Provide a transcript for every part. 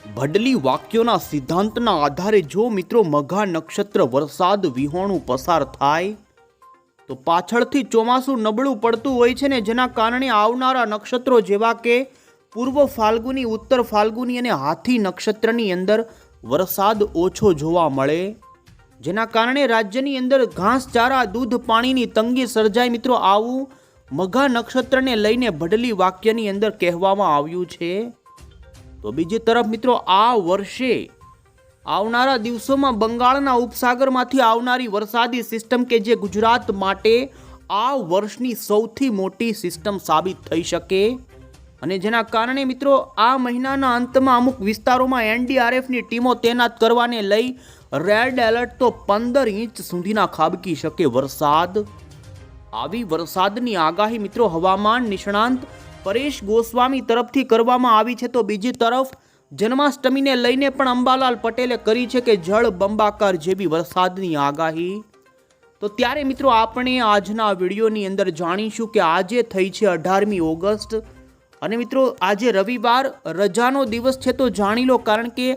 ભડલી વાક્યોના સિદ્ધાંતના આધારે જો મિત્રો મઘા નક્ષત્ર વરસાદ વિહોણું પસાર થાય, તો પાછળથી ચોમાસું નબળું પડતું હોય છે ને, જેના કારણે આવનારા નક્ષત્રો જેવા કે પૂર્વ ફાલ્ગુની, ઉત્તર ફાલ્ગુની અને હાથી નક્ષત્રની અંદર વરસાદ ઓછો જોવા મળે. જેના કારણે રાજ્યની અંદર ઘાસચારા દૂધ, પાણીની તંગી સર્જાય મિત્રો. આવું મઘા નક્ષત્રને લઈને ભડલી વાક્યની અંદર કહેવામાં આવ્યું છે. તો બીજી તરફ મિત્રો આ વર્ષે આવનારા દિવસોમાં બંગાળના ઉપસાગરમાંથી આવનારી વરસાદી સિસ્ટમ કે જે ગુજરાત માટે આ વર્ષની સૌથી મોટી સિસ્ટમ સાબિત થઈ શકે. અને જેના કારણે મિત્રો આ મહિનાના અંતમાં અમુક વિસ્તારોમાં એનડીઆરએફની ટીમો તૈનાત કરવાને લઈ રેડ એલર્ટ તો પંદર ઇંચ સુધીના ખાબકી શકે વરસાદ. આવી વરસાદની આગાહી મિત્રો હવામાન નિષ્ણાંત પરેશ ગોસ્વામી તરફથી કરવામાં આવી છે તો બીજી તરફ જન્માષ્ટમીને લઈને પણ અંબાલાલ પટેલે કરી છે કે જળ બંબાકાર જેવી વરસાદની આગાહી. તો ત્યારે મિત્રો આપણે આજના વિડીયોની અંદર જાણીશું કે આજે થઈ છે અઢારમી ઓગસ્ટ. અને મિત્રો આજે રવિવાર રજાનો દિવસ છે તો જાણી લો કારણ કે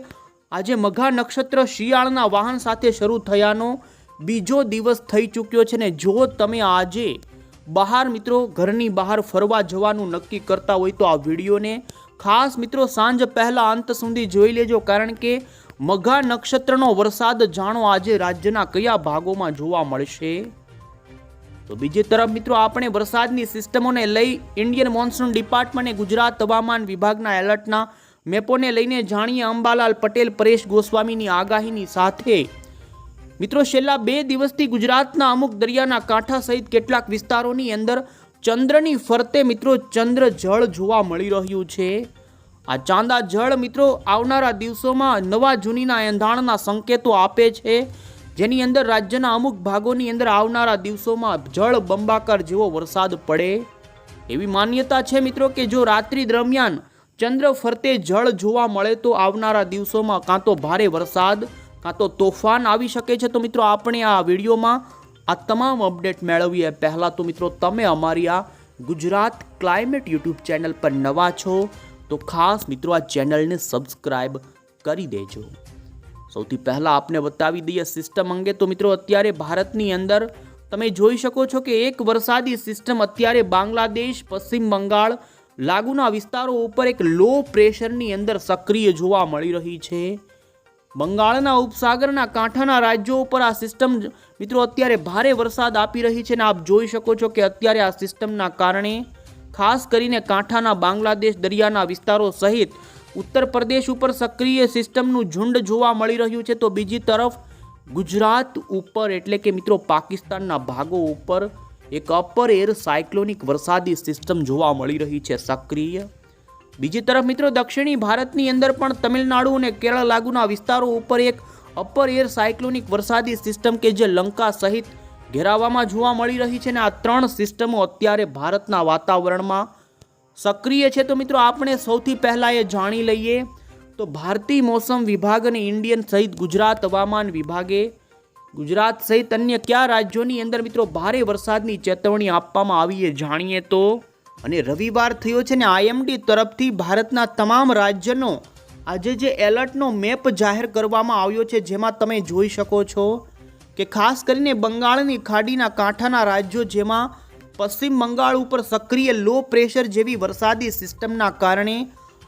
આજે મઘા નક્ષત્ર શિયાળના વાહન સાથે શરૂ થયાનો બીજો દિવસ થઈ ચૂક્યો છે ને જો તમે આજે બહાર મિત્રો ઘરની બહાર ફરવા જવાનું નક્કી કરતા હોય તો આ વિડીયોને ખાસ મિત્રો સાંજ પહેલાં અંત સુધી જોઈ લેજો, કારણ કે મઘા નક્ષત્રનો વરસાદ જાણો આજે રાજ્યના કયા ભાગોમાં જોવા મળશે. તો બીજી તરફ મિત્રો આપણે વરસાદની સિસ્ટમોને લઈ ઇન્ડિયન મોન્સૂન ડિપાર્ટમેન્ટે ગુજરાત હવામાન વિભાગના એલર્ટના મેપોને લઈને જાણીએ અંબાલાલ પટેલ, પરેશ ગોસ્વામીની આગાહીની સાથે મિત્રો, છેલ્લા બે દિવસથી ગુજરાતના અમુક દરિયાના કાંઠા સહિત કેટલાક વિસ્તારોની અંદર ચંદ્રની ફરતે મિત્રો ચંદ્ર જળ જોવા મળી રહ્યું છે. આ ચાંદા જળ મિત્રો આવનારા દિવસોમાં નવા જૂનીના એંધાણના સંકેતો આપે છે. જેની અંદર રાજ્યના અમુક ભાગોની અંદર આવનારા દિવસોમાં જળ બંબાકાર જેવો વરસાદ પડે. એવી માન્યતા છે મિત્રો કે જો રાત્રિ દરમિયાન ચંદ્ર ફરતે જળ જોવા મળે તો આવનારા દિવસોમાં કાં તો ભારે વરસાદ કાં તો તોફાન આવી શકે છે? તો મિત્રો, આપણે આ વિડીયોમાં આ તમામ અપડેટ મેળવીએ. પહેલાં તો મિત્રો, તમે અમારી આ ગુજરાત ક્લાઇમેટ યુટ્યુબ ચેનલ પર નવા છો, તો ખાસ મિત્રો, આ ચેનલને સબસ્ક્રાઇબ કરી દેજો. સૌથી પહેલાં આપને બતાવી દઈએ સિસ્ટમ અંગે. તો મિત્રો, અત્યારે ભારતની અંદર તમે જોઈ શકો છો કે એક વરસાદી સિસ્ટમ અત્યારે બાંગ્લાદેશ, પશ્ચિમ બંગાળ લાગુના વિસ્તારો ઉપર એક લો પ્રેશરની અંદર સક્રિય જોવા મળી રહી છે. બંગાળના ઉપસાગરના કાંઠાના રાજ્યો ઉપર આ સિસ્ટમ મિત્રો અત્યારે ભારે વરસાદ આપી રહી છે અને આપ જોઈ શકો છો કે અત્યારે આ સિસ્ટમના કારણે ખાસ કરીને કાંઠાના બાંગ્લાદેશ દરિયાના વિસ્તારો સહિત ઉત્તર પ્રદેશ ઉપર સક્રિય સિસ્ટમનું ઝુંડ જોવા મળી રહ્યું છે. તો બીજી તરફ ગુજરાત ઉપર એટલે કે મિત્રો પાકિસ્તાનના ભાગો ઉપર એક અપર એર સાયક્લોનિક વરસાદી સિસ્ટમ જોવા મળી રહી છે સક્રિય. બીજી તરફ મિત્રો, દક્ષિણી ભારતની અંદર પણ તમિલનાડુ અને કેરળ લાગુના વિસ્તારો ઉપર એક અપર એર સાયક્લોનિક વરસાદી સિસ્ટમ કે જે લંકા સહિત ઘેરાવામાં જોવા મળી રહી છે અને આ ત્રણ સિસ્ટમો અત્યારે ભારતના વાતાવરણમાં સક્રિય છે. તો મિત્રો, આપણે સૌથી પહેલાં એ જાણી લઈએ તો ભારતીય મોસમ વિભાગ અને ઇન્ડિયન સહિત ગુજરાત, હવામાન વિભાગે ગુજરાત સહિત અન્ય કયા રાજ્યોની અંદર મિત્રો ભારે વરસાદની ચેતવણી આપવામાં આવી એ જાણીએ તો અને રવિવાર થયો છે ને આઈએમડી તરફથી ભારતના તમામ રાજ્યનો આજે જે એલર્ટનો મેપ જાહેર કરવામાં આવ્યો છે, જેમાં તમે જોઈ શકો છો કે ખાસ કરીને બંગાળની ખાડીના કાંઠાના રાજ્યો જેમાં પશ્ચિમ બંગાળ ઉપર સક્રિય લો પ્રેશર જેવી વરસાદી સિસ્ટમના કારણે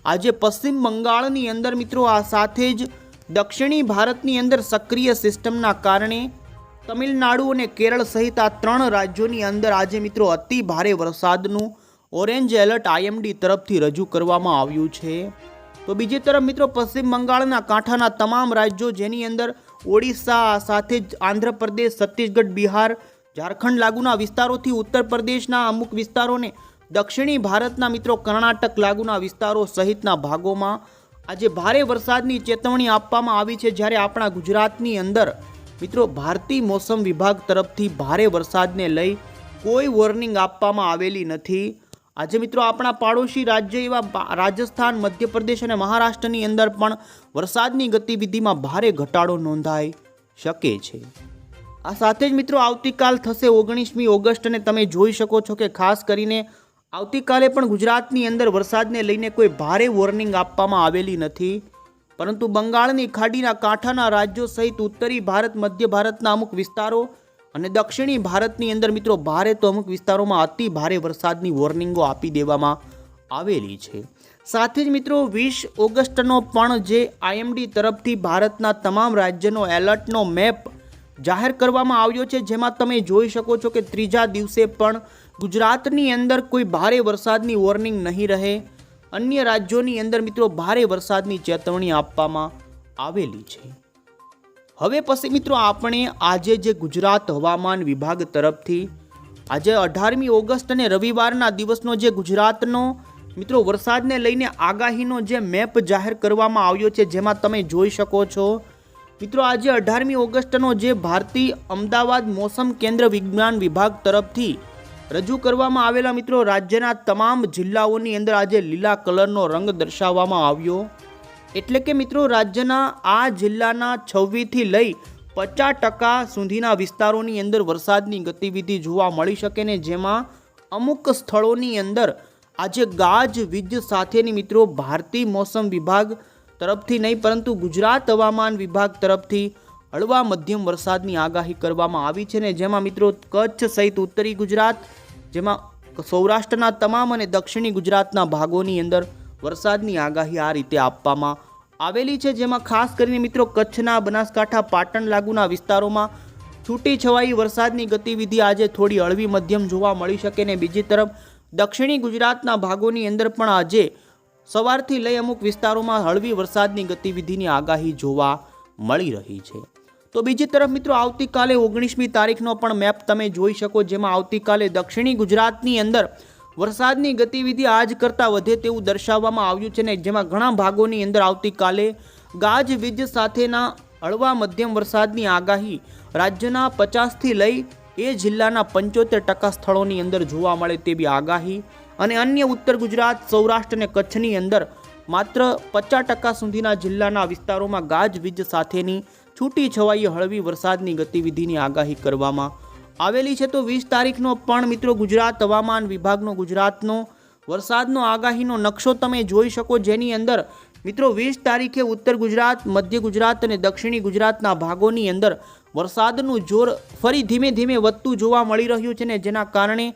આજે પશ્ચિમ બંગાળની અંદર મિત્રો આ સાથે જ દક્ષિણી ભારતની અંદર સક્રિય સિસ્ટમના કારણે તમિલનાડુ અને કેરળ સહિત આ ત્રણ રાજ્યોની અંદર આજે મિત્રો અતિ ભારે વરસાદનું ઓરેન્જ એલર્ટ આઈએમડી તરફથી રજૂ કરવામાં આવ્યું છે. તો બીજી તરફ મિત્રો, પશ્ચિમ બંગાળના કાંઠાના તમામ રાજ્યો જેની અંદર ઓડિશા સાથે જ આંધ્રપ્રદેશ, છત્તીસગઢ, બિહાર, ઝારખંડ લાગુના વિસ્તારોથી ઉત્તર પ્રદેશના અમુક વિસ્તારોને દક્ષિણી ભારતના મિત્રો, કર્ણાટક લાગુના વિસ્તારો સહિતના ભાગોમાં આજે ભારે વરસાદની ચેતવણી આપવામાં આવી છે. જ્યારે આપણા ગુજરાતની અંદર મિત્રો, ભારતીય મોસમ વિભાગ તરફથી ભારે વરસાદને લઈ કોઈ વોર્નિંગ આપવામાં આવેલી નથી. આજે મિત્રો આપણા પાડોશી રાજ્ય એવા રાજસ્થાન, મધ્યપ્રદેશ અને મહારાષ્ટ્રની અંદર પણ વરસાદની ગતિવિધિમાં ભારે ઘટાડો નોંધાઈ શકે છે. આ સાથે જ મિત્રો આવતીકાલ થશે ઓગણીસમી ઓગસ્ટ અને તમે જોઈ શકો છો કે ખાસ કરીને આવતીકાલે પણ ગુજરાતની અંદર વરસાદને લઈને કોઈ ભારે વોર્નિંગ આપવામાં આવેલી નથી. પરંતુ બંગાળની ખાડીના કાંઠાના રાજ્યો સહિત ઉત્તરી ભારત, મધ્ય ભારતના અમુક વિસ્તારો અને દક્ષિણી ભારતની અંદર મિત્રો ભારે તો અમુક વિસ્તારોમાં અતિ ભારે વરસાદની વોર્નિંગો આપી દેવામાં આવેલી છે. સાથે જ મિત્રો વીસ ઓગસ્ટનો પણ જે આઈએમડી તરફથી ભારતના તમામ રાજ્યનો એલર્ટનો મેપ જાહેર કરવામાં આવ્યો છે, જેમાં તમે જોઈ શકો છો કે ત્રીજા દિવસે પણ ગુજરાતની અંદર કોઈ ભારે વરસાદની વોર્નિંગ નહીં રહે. અન્ય રાજ્યોની અંદર મિત્રો ભારે વરસાદની ચેતવણી આપવામાં આવેલી છે. હવે પછી મિત્રો આપણે આજે જે ગુજરાત હવામાન વિભાગ તરફથી આજે અઢારમી ઓગસ્ટ અને રવિવારના દિવસનો જે ગુજરાતનો મિત્રો વરસાદને લઈને આગાહીનો જે મેપ જાહેર કરવામાં આવ્યો છે જેમાં તમે જોઈ શકો છો. મિત્રો આજે અઢારમી ઓગસ્ટનો જે ભારતીય અમદાવાદ મોસમ કેન્દ્ર વિજ્ઞાન વિભાગ તરફથી રજૂ કરવામાં આવેલા મિત્રો રાજ્યના તમામ જિલ્લાઓની અંદર આજે લીલા કલરનો રંગ દર્શાવવામાં આવ્યો. એટલે કે મિત્રો રાજ્યના આ જિલ્લાના છવ્વીસથી લઈ પચાસ ટકા સુધીના વિસ્તારોની અંદર વરસાદની ગતિવિધિ જોવા મળી શકે ને જેમાં અમુક સ્થળોની અંદર આજે ગાજ, વીજ સાથેની મિત્રો ભારતીય મોસમ વિભાગ તરફથી નહીં, પરંતુ ગુજરાત હવામાન વિભાગ તરફથી હળવા મધ્યમ વરસાદની આગાહી કરવામાં આવી છે ને જેમાં મિત્રો કચ્છ સહિત ઉત્તરી ગુજરાત, જેમાં સૌરાષ્ટ્રના તમામ અને દક્ષિણી ગુજરાતના ભાગોની અંદર વરસાદની આગાહી આ રીતે આપવામાં આવેલી છે, જેમાં ખાસ કરીને મિત્રો કચ્છના બનાસકાંઠા, પાટણ લાગુના વિસ્તારોમાં છૂટી છવાઈ વરસાદની ગતિવિધિ આજે થોડી હળવી મધ્યમ જોવા મળી શકે ને બીજી તરફ દક્ષિણી ગુજરાતના ભાગોની અંદર પણ આજે સવારથી લઈ અમુક વિસ્તારોમાં હળવી વરસાદની ગતિવિધિની આગાહી જોવા મળી રહી છે. તો બીજી તરફ મિત્રો આવતીકાલે ઓગણીસમી તારીખનો પણ મેપ તમે જોઈ શકો, જેમાં આવતીકાલે દક્ષિણી ગુજરાતની અંદર વરસાદની ગતિવિધિ આજ કરતાં વધે તેવું દર્શાવવામાં આવ્યું છે ને જેમાં ઘણા ભાગોની અંદર આવતીકાલે ગાજવીજ સાથેના હળવા મધ્યમ વરસાદની આગાહી રાજ્યના પચાસથી લઈ એ જિલ્લાના પંચોતેર ટકા સ્થળોની અંદર જોવા મળે તેવી આગાહી અને અન્ય ઉત્તર ગુજરાત, સૌરાષ્ટ્ર અને કચ્છની અંદર માત્ર પચાસ ટકા સુધીના જિલ્લાના વિસ્તારોમાં ગાજવીજ સાથેની છૂટી છવાઈ હળવી વરસાદની ગતિવિધિની આગાહી કરવામાં આવેલી છે તો વીસ તારીખનો પણ મિત્રો ગુજરાત, હવામાન વિભાગનો ગુજરાતનો. વરસાદનો આગાહીનો નકશો તમે જોઈ શકો જેની અંદર, મિત્રો વીસ તારીખે ઉત્તર ગુજરાત, મધ્ય ગુજરાત અને દક્ષિણી ગુજરાતના ભાગોની અંદર વરસાદનું જોર ફરી ધીમે ધીમે વધતું જોવા મળી રહ્યું છે ને જેના કારણે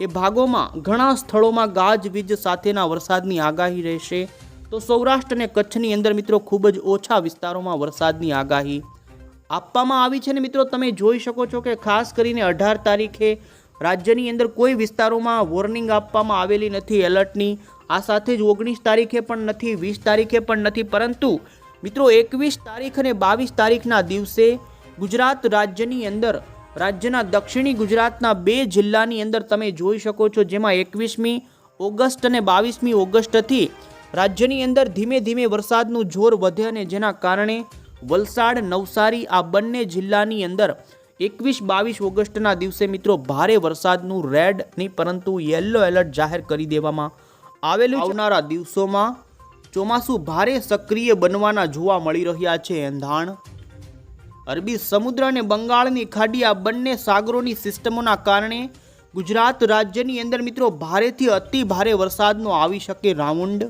એ ભાગોમાં ઘણા સ્થળોમાં ગાજવીજ સાથેના વરસાદની આગાહી રહેશે. તો સૌરાષ્ટ્ર અને કચ્છની અંદર મિત્રો ખૂબ જ ઓછા વિસ્તારોમાં વરસાદની આગાહી આપવામાં આવી છે ને મિત્રો, તમે જોઈ શકો છો કે ખાસ કરીને અઢાર તારીખે રાજ્યની અંદર કોઈ વિસ્તારોમાં વોર્નિંગ આપવામાં આવેલી નથી એલર્ટની આ સાથે જ ઓગણીસ તારીખે પણ નથી, વીસ તારીખે પણ નથી, પરંતુ મિત્રો, એકવીસ તારીખ અને બાવીસ તારીખના દિવસે ગુજરાત રાજ્યની અંદર, રાજ્યના દક્ષિણી ગુજરાતના બે જિલ્લાની અંદર તમે જોઈ શકો છો, જેમાં એકવીસમી ઓગસ્ટ અને બાવીસમી ઓગસ્ટથી રાજ્યની અંદર ધીમે ધીમે વરસાદનું જોર વધે અને જેના કારણે વલસાડ, નવસારી આ બંને જિલ્લાની અંદર એકવીસ બાવીસ ઓગસ્ટના દિવસે મિત્રો ભારે વરસાદનું રેડ નહીં પરંતુ યલો એલર્ટ જાહેર કરી દેવામાં આવેલું આવનારા દિવસોમાં ચોમાસું ભારે સક્રિય બનવાના જોવા મળી રહ્યા છે. એંધાણ, અરબી સમુદ્ર અને બંગાળની ખાડી આ બંને સાગરોની સિસ્ટમોના કારણે ગુજરાત રાજ્યની અંદર મિત્રો ભારેથી અતિ ભારે વરસાદનો આવી શકે રાઉન્ડ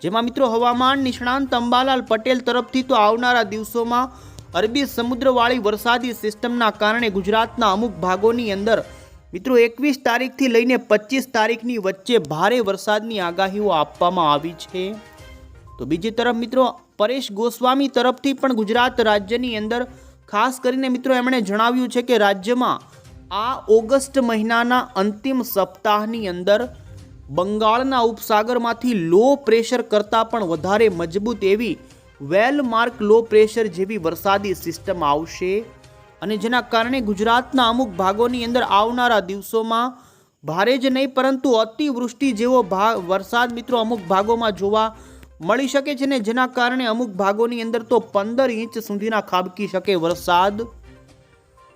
જેમાં મિત્રો હવામાન નિષ્ણાંત અંબાલાલ પટેલ તરફથી તો આવનારા દિવસોમાં અરબી સમુદ્રવાળી વરસાદી સિસ્ટમના કારણે ગુજરાતના અમુક ભાગોની અંદર મિત્રો એકવીસ તારીખથી લઈને પચીસ તારીખની વચ્ચે ભારે વરસાદની આગાહીઓ આપવામાં આવી છે. તો બીજી તરફ મિત્રો પરેશ ગોસ્વામી તરફથી પણ ગુજરાત રાજ્યની અંદર ખાસ કરીને મિત્રો એમણે જણાવ્યું છે કે રાજ્યમાં આ ઓગસ્ટ મહિનાના અંતિમ સપ્તાહની અંદર બંગાળના ઉપસાગરમાંથી લો પ્રેશર કરતાં પણ વધારે મજબૂત એવી વેલ માર્ક લો પ્રેશર જેવી વરસાદી સિસ્ટમ આવશે. અને જેના કારણે ગુજરાતના અમુક ભાગોની અંદર આવનારા દિવસોમાં ભારે જ નહીં, પરંતુ અતિવૃષ્ટિ જેવો ભાગ વરસાદ મિત્રો અમુક ભાગોમાં જોવા મળી શકે છે ને જેના કારણે અમુક ભાગોની અંદર તો પંદર ઇંચ સુધીના ખાબકી શકે વરસાદ.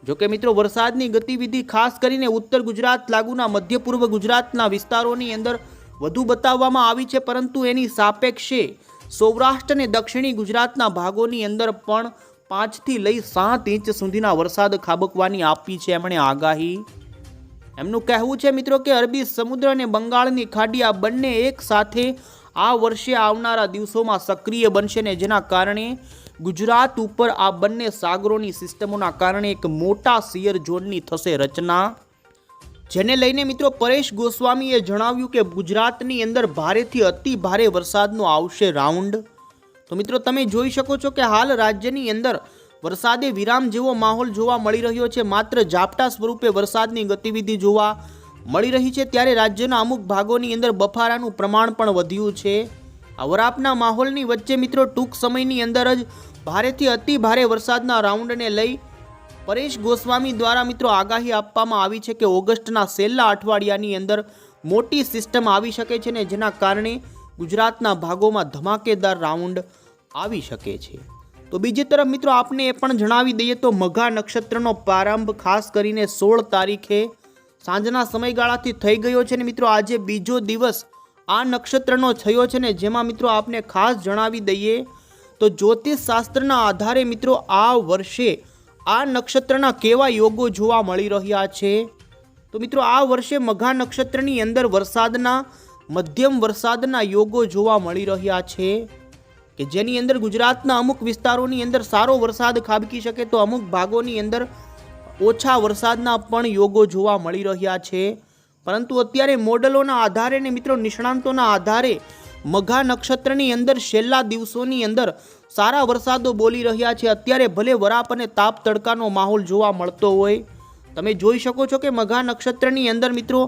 જોકે મિત્રો, વરસાદની ગતિવિધિ ખાસ કરીને ઉત્તર ગુજરાત, લાગુના મધ્ય પૂર્વ ગુજરાતના વિસ્તારોની અંદર વધુ બતાવવામાં આવી છે, પરંતુ એની સાપેક્ષે સૌરાષ્ટ્ર અને દક્ષિણી ગુજરાતના ભાગોની અંદર પણ પાંચથી લઈ સાત ઇંચ સુધીના વરસાદ ખાબકવાની આપી છે એમણે આગાહી. એમનું કહેવું છે મિત્રો કે, અરબી સમુદ્ર અને બંગાળની ખાડી આ બંને એક સાથે આ વર્ષે આવનારા દિવસોમાં સક્રિય બનશે ને જેના કારણે ગુજરાત ઉપર આ બંને સાગરોની સિસ્ટમોના કારણે એક મોટા સિયર ઝોનની થશે રચના. જેને લઈને મિત્રો પરેશ ગોસ્વામીએ જણાવ્યું કે ગુજરાતની અંદર ભારેથી અતિ ભારે વરસાદનો આવશે રાઉન્ડ. તો મિત્રો તમે જોઈ શકો છો કે હાલ રાજ્યની અંદર વરસાદે વિરામ જેવો માહોલ જોવા મળી રહ્યો છે. માત્ર ઝાપટા સ્વરૂપે વરસાદની ગતિવિધિ જોવા મળી રહી છે. ત્યારે રાજ્યના અમુક ભાગોની અંદર બફારાનું પ્રમાણ પણ વધ્યું છે. આ માહોલની વચ્ચે મિત્રો ટૂંક સમયની અંદર જ ભારેથી અતિ ભારે વરસાદના રાઉન્ડને લઈ પરેશ ગોસ્વામી દ્વારા મિત્રો આગાહી આપવામાં આવી છે કે ઓગસ્ટના છેલ્લા અઠવાડિયાની અંદર મોટી સિસ્ટમ આવી શકે છે ને જેના કારણે ગુજરાતના ભાગોમાં ધમાકેદાર રાઉન્ડ આવી શકે છે. તો બીજી તરફ મિત્રો આપને એ પણ જણાવી દઈએ તો મઘા નક્ષત્રનો પ્રારંભ ખાસ કરીને સોળ તારીખે સાંજના સમયગાળાથી થઈ ગયો છે ને મિત્રો આજે બીજો દિવસ આ નક્ષત્રનો થયો છે ને જેમાં મિત્રો આપને ખાસ જણાવી દઈએ તો જ્યોતિષ શાસ્ત્રના આધારે મિત્રો આ વર્ષે આ નક્ષત્રના કેવા યોગો જોવા મળી રહ્યા છે? તો મિત્રો આ વર્ષે મઘા નક્ષત્રની અંદર વરસાદના, મધ્યમ વરસાદના યોગો જોવા મળી રહ્યા છે. કે જેની અંદર ગુજરાતના અમુક વિસ્તારોની અંદર સારો વરસાદ ખાબકી શકે તો અમુક ભાગોની અંદર ઓછા વરસાદના પણ યોગો જોવા મળી રહ્યા છે. પરંતુ અત્યારે મોડલોના આધારે ને મિત્રો નિષ્ણાંતોના આધારે મઘા નક્ષત્રની અંદર છેલ્લા દિવસોની અંદર સારા વરસાદો બોલી રહ્યા છે. અત્યારે ભલે વરાપ અને તાપ તડકાનો માહોલ જોવા મળતો હોય, તમે જોઈ શકો છો કે મઘા નક્ષત્રની અંદર મિત્રો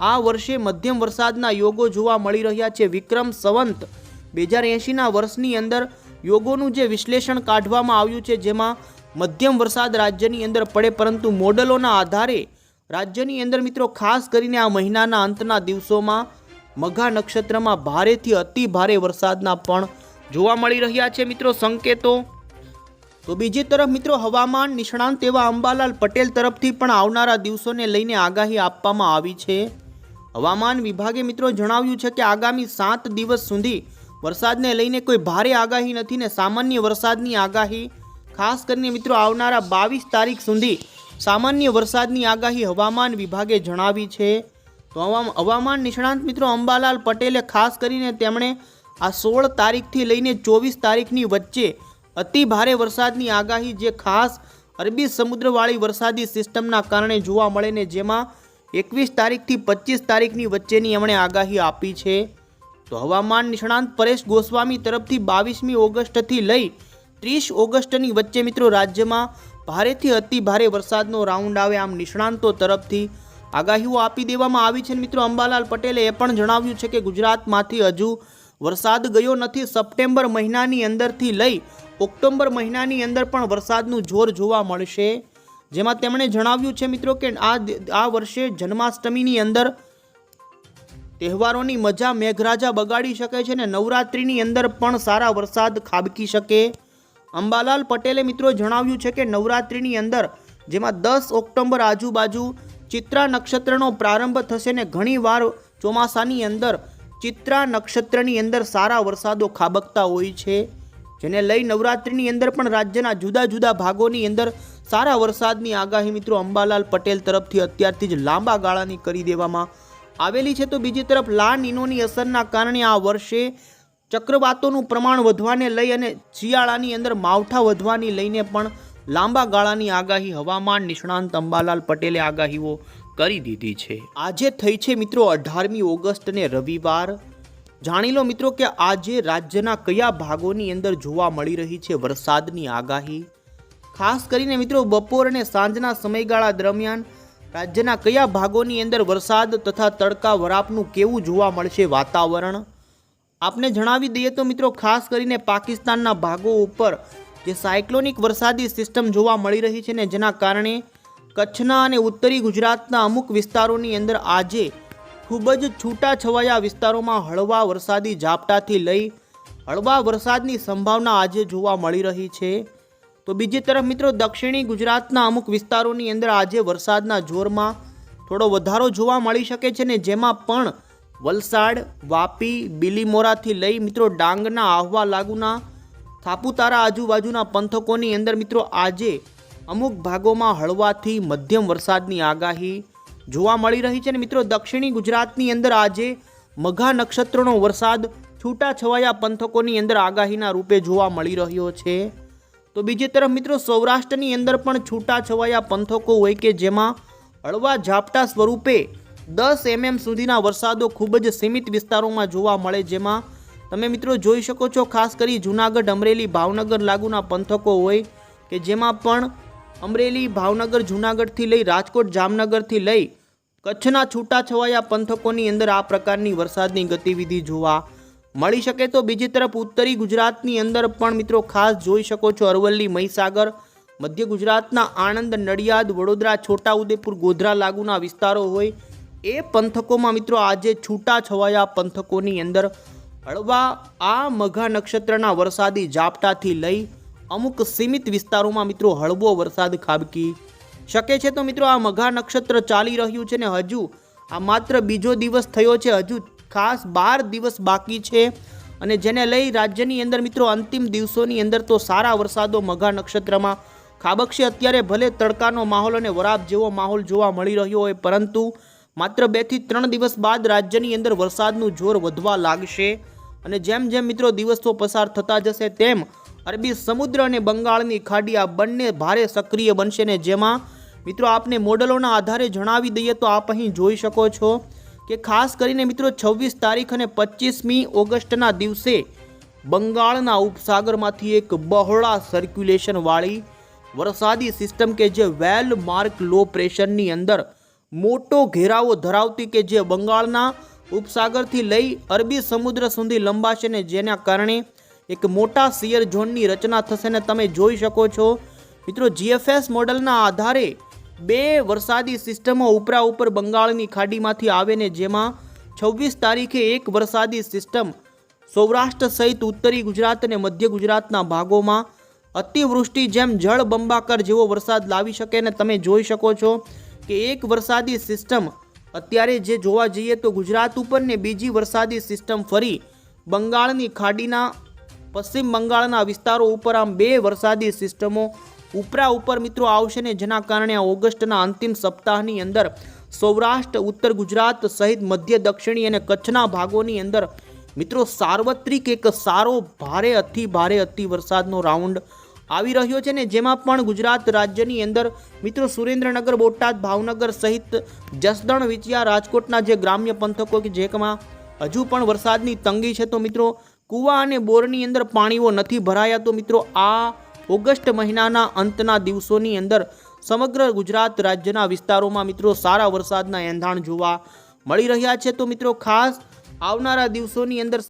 આ વર્ષે મધ્યમ વરસાદના યોગો જોવા મળી રહ્યા છે. વિક્રમ સંવંત બે હજાર એંશીના વર્ષની અંદર યોગોનું જે વિશ્લેષણ કાઢવામાં આવ્યું છે, જેમાં મધ્યમ વરસાદ રાજ્યની અંદર પડે પરંતુ મોડલોના આધારે રાજ્યની અંદર મિત્રો ખાસ કરીને આ મહિનાના અંતના દિવસોમાં મઘા નક્ષત્રમાં ભારેથી અતિ ભારે વરસાદના પણ જોવા મળી રહ્યા છે મિત્રો સંકેતો. તો બીજી તરફ મિત્રો હવામાન નિષ્ણાંત એવા અંબાલાલ પટેલ તરફથી પણ આવનારા દિવસોને લઈને આગાહી આપવામાં આવી છે. હવામાન વિભાગે મિત્રો જણાવ્યું છે કે આગામી સાત દિવસ સુધી વરસાદને લઈને કોઈ ભારે આગાહી નથી ને સામાન્ય વરસાદની આગાહી, ખાસ કરીને મિત્રો આવનારા બાવીસ તારીખ સુધી સામાન્ય વરસાદની આગાહી હવામાન વિભાગે જણાવી છે. તો હવા- હવામાન નિષ્ણાંત મિત્રો અંબાલાલ પટેલે ખાસ કરીને તેમણે આ સોળ તારીખથી લઈને ચોવીસ તારીખની વચ્ચે અતિ ભારે વરસાદની આગાહી જે ખાસ અરબી સમુદ્રવાળી વરસાદી સિસ્ટમના કારણે જોવા મળે ને જેમાં એકવીસ તારીખથી પચીસ તારીખની વચ્ચેની એમણે આગાહી આપી છે. તો હવામાન નિષ્ણાંત પરેશ ગોસ્વામી તરફથી બાવીસમી ઓગસ્ટથી લઈ ત્રીસ ઓગસ્ટની વચ્ચે મિત્રો રાજ્યમાં ભારેથી અતિ ભારે વરસાદનો રાઉન્ડ આવે આમ નિષ્ણાંતો તરફથી આગાહીઓ આપી દેવામાં આવી છે મિત્રો અંબાલાલ પટેલે એ પણ જણાવ્યું છે કે ગુજરાતમાંથી હજુ વરસાદ ગયો નથી. સપ્ટેમ્બર મહિનાની અંદરથી લઈ ઓક્ટોબર મહિનાની અંદર પણ વરસાદનું જોર જોવા મળશે. જેમાં તેમણે જણાવ્યું છે મિત્રો કે આ આ વર્ષે જન્માષ્ટમીની અંદર તહેવારોની મજા મેઘરાજા બગાડી શકે છે અને નવરાત્રિની અંદર પણ સારા વરસાદ ખાબકી શકે. અંબાલાલ પટેલે મિત્રો જણાવ્યું છે કે નવરાત્રિની અંદર જેમાં દસ ઓક્ટોબર આજુબાજુ ચિત્રા નક્ષત્રનો પ્રારંભ થશે ને ઘણીવાર ચોમાસાની અંદર ચિત્રા નક્ષત્રની અંદર સારા વરસાદો ખાબકતા હોય છે. જેને લઈ નવરાત્રિની અંદર પણ રાજ્યના જુદા જુદા ભાગોની અંદર સારા વરસાદની આગાહી મિત્રો અંબાલાલ પટેલ તરફથી અત્યારથી જ લાંબા ગાળાની કરી દેવામાં આવેલી છે. તો બીજી તરફ લા નીનોની અસરના કારણે આ વર્ષે ચક્રવાતોનું પ્રમાણ વધવાને લઈ અને શિયાળાની અંદર માવઠા વધવાની લઈને પણ લાંબા ગાળાની આગાહી હવામાન નિષ્ણાંત અંબાલાલ પટેલે આગાહીઓ કરી દીધી છે. આજે થઈ છે મિત્રો અઢારમી ઓગસ્ટને રવિવાર. જાણી લો મિત્રો કે આજે રાજ્યના કયા ભાગોની અંદર જોવા મળી રહી છે વરસાદની આગાહી. ખાસ કરીને મિત્રો બપોર અને સાંજના સમયગાળા દરમિયાન રાજ્યના કયા ભાગોની અંદર વરસાદ તથા તડકા વરાપનું કેવું જોવા મળશે વાતાવરણ? આપને જણાવી દઈએ તો મિત્રો ખાસ કરીને પાકિસ્તાનના ભાગો ઉપર જે સાયક્લોનિક વરસાદી સિસ્ટમ જોવા મળી રહી છે ને જેના કારણે કચ્છના અને ઉત્તરી ગુજરાતના અમુક વિસ્તારોની અંદર આજે ખૂબ જ છૂટાછવાયા વિસ્તારોમાં હળવા વરસાદી ઝાપટાથી લઈ હળવા વરસાદની સંભાવના આજે જોવા મળી રહી છે. તો બીજી તરફ મિત્રો, દક્ષિણી ગુજરાતના અમુક વિસ્તારોની અંદર આજે વરસાદના જોરમાં થોડો વધારો જોવા મળી શકે છે ને જેમાં પણ વલસાડ, વાપી, બિલીમોરાથી લઈ મિત્રો ડાંગના આહવા લાગુના થાપુતારા આજુબાજુના પંથકોની અંદર મિત્રો આજે અમુક ભાગોમાં હળવાથી મધ્યમ વરસાદની આગાહી જોવા મળી રહી છે ને મિત્રો દક્ષિણી ગુજરાતની અંદર આજે મઘા નક્ષત્રનો વરસાદ છૂટાછવાયા પંથકોની અંદર આગાહીના રૂપે જોવા મળી રહ્યો છે. તો બીજી તરફ મિત્રો સૌરાષ્ટ્રની અંદર પણ છૂટાછવાયા પંથકો હોય કે જેમાં હળવા ઝાપટા સ્વરૂપે દસ એમએમ સુધીના વરસાદો ખૂબ જ સીમિત વિસ્તારોમાં જોવા મળે, જેમાં તમે મિત્રો જોઈ શકો છો, ખાસ કરી જૂનાગઢ, અમરેલી, ભાવનગર લાગુના પંથકો હોય કે જેમાં પણ અમરેલી, ભાવનગર, જૂનાગઢથી લઈ રાજકોટ, જામનગરથી લઈ કચ્છના છૂટાછવાયા પંથકોની અંદર આ પ્રકારની વરસાદની ગતિવિધિ જોવા મળી શકે. તો બીજી તરફ ઉત્તરી ગુજરાતની અંદર પણ મિત્રો ખાસ જોઈ શકો છો અરવલ્લી, મહીસાગર, મધ્ય ગુજરાતના આણંદ, નડિયાદ, વડોદરા, છોટાઉદેપુર, ગોધરા લાગુના વિસ્તારો હોય. એ પંથકોમાં મિત્રો આજે છૂટાછવાયા પંથકોની અંદર હળવા આ મઘા નક્ષત્રના વરસાદી ઝાપટાથી લઈ અમુક સીમિત વિસ્તારોમાં મિત્રો હળવો વરસાદ ખાબકી શકે છે તો મિત્રો આ મઘા નક્ષત્ર ચાલી રહ્યું છે ને હજુ આ માત્ર બીજો દિવસ થયો છે, હજુ ખાસ બાર દિવસ બાકી છે અને જેને લઈ રાજ્યની અંદર મિત્રો અંતિમ દિવસોની અંદર તો સારા વરસાદો મઘા નક્ષત્રમાં ખાબકશે. અત્યારે ભલે તડકાનો માહોલ અને વરાપ જેવો માહોલ જોવા મળી રહ્યો હોય, પરંતુ માત્ર બેથી ત્રણ દિવસ બાદ રાજ્યની અંદર વરસાદનું જોર વધવા લાગશે. અને જેમ જેમ મિત્રો દિવસો પસાર થતા જશે તેમ અરબી સમુદ્ર અને બંગાળની ખાડી આ બંને ભારે સક્રિય બનશે ને જેમાં મિત્રો આપને મોડલોના આધારે જણાવી દઈએ તો આપ અહીં જોઈ શકો છો કે ખાસ કરીને મિત્રો છવ્વીસ તારીખ અને પચીસમી ઓગસ્ટના દિવસે બંગાળના ઉપસાગરમાંથી એક બહોળા સર્ક્યુલેશનવાળી વરસાદી સિસ્ટમ કે જે વેલ માર્ક લો પ્રેશરની અંદર મોટો ઘેરાવો ધરાવતી કે જે બંગાળના ઉપસાગરથી લઈ અરબી સમુદ્ર સુધી લંબાશે ને જેના કારણે એક મોટા સિયર ઝોનની રચના થશે ને તમે જોઈ શકો છો. મિત્રો જીએફએસ મોડલના આધારે બે વરસાદી સિસ્ટમો ઉપરા ઉપર બંગાળની ખાડીમાંથી આવે ને જેમાં છવ્વીસ તારીખે એક વરસાદી સિસ્ટમ સૌરાષ્ટ્ર સહિત ઉત્તરી ગુજરાત અને મધ્ય ગુજરાતના ભાગોમાં અતિવૃષ્ટિ જેમ જળ બંબાકર જેવો વરસાદ લાવી શકે ને તમે જોઈ શકો છો કે એક વરસાદી સિસ્ટમ અત્યારે જે જોવા જઈએ તો ગુજરાત ઉપર ને બીજી વરસાદી સિસ્ટમ ફરી. બંગાળની ખાડીના, પશ્ચિમ બંગાળના વિસ્તારો ઉપર આમ બે વરસાદી સિસ્ટમો ઉપરા ઉપર મિત્રો આવશે ને જેના કારણે ઓગસ્ટના અંતિમ સપ્તાહની અંદર સૌરાષ્ટ્ર, ઉત્તર ગુજરાત સહિત મધ્ય, દક્ષિણી અને કચ્છના ભાગોની અંદર મિત્રો સાર્વત્રિક એક સારો ભારે અતિ ભારે અતિ વરસાદનો રાઉન્ડ આવી રહ્યો છે ને જેમાં પણ ગુજરાત રાજ્યની અંદર મિત્રો સુરેન્દ્રનગર, બોટાદ, ભાવનગર સહિત જસદણ, વિચિયા, રાજકોટના જે ગ્રામ્ય પંથકો કે જેમાં હજુ પણ વરસાદની તંગી છે, તો મિત્રો કૂવા અને બોરની અંદર પાણીઓ નથી ભરાયા, તો મિત્રો આ ઓગસ્ટ મહિનાના અંતના દિવસોની અંદર સમગ્ર ગુજરાત રાજ્યના વિસ્તારોમાં મિત્રો સારા વરસાદના એંધાણ જોવા મળી રહ્યા છે, તો મિત્રો ખાસ આવનારા દિવસોની અંદર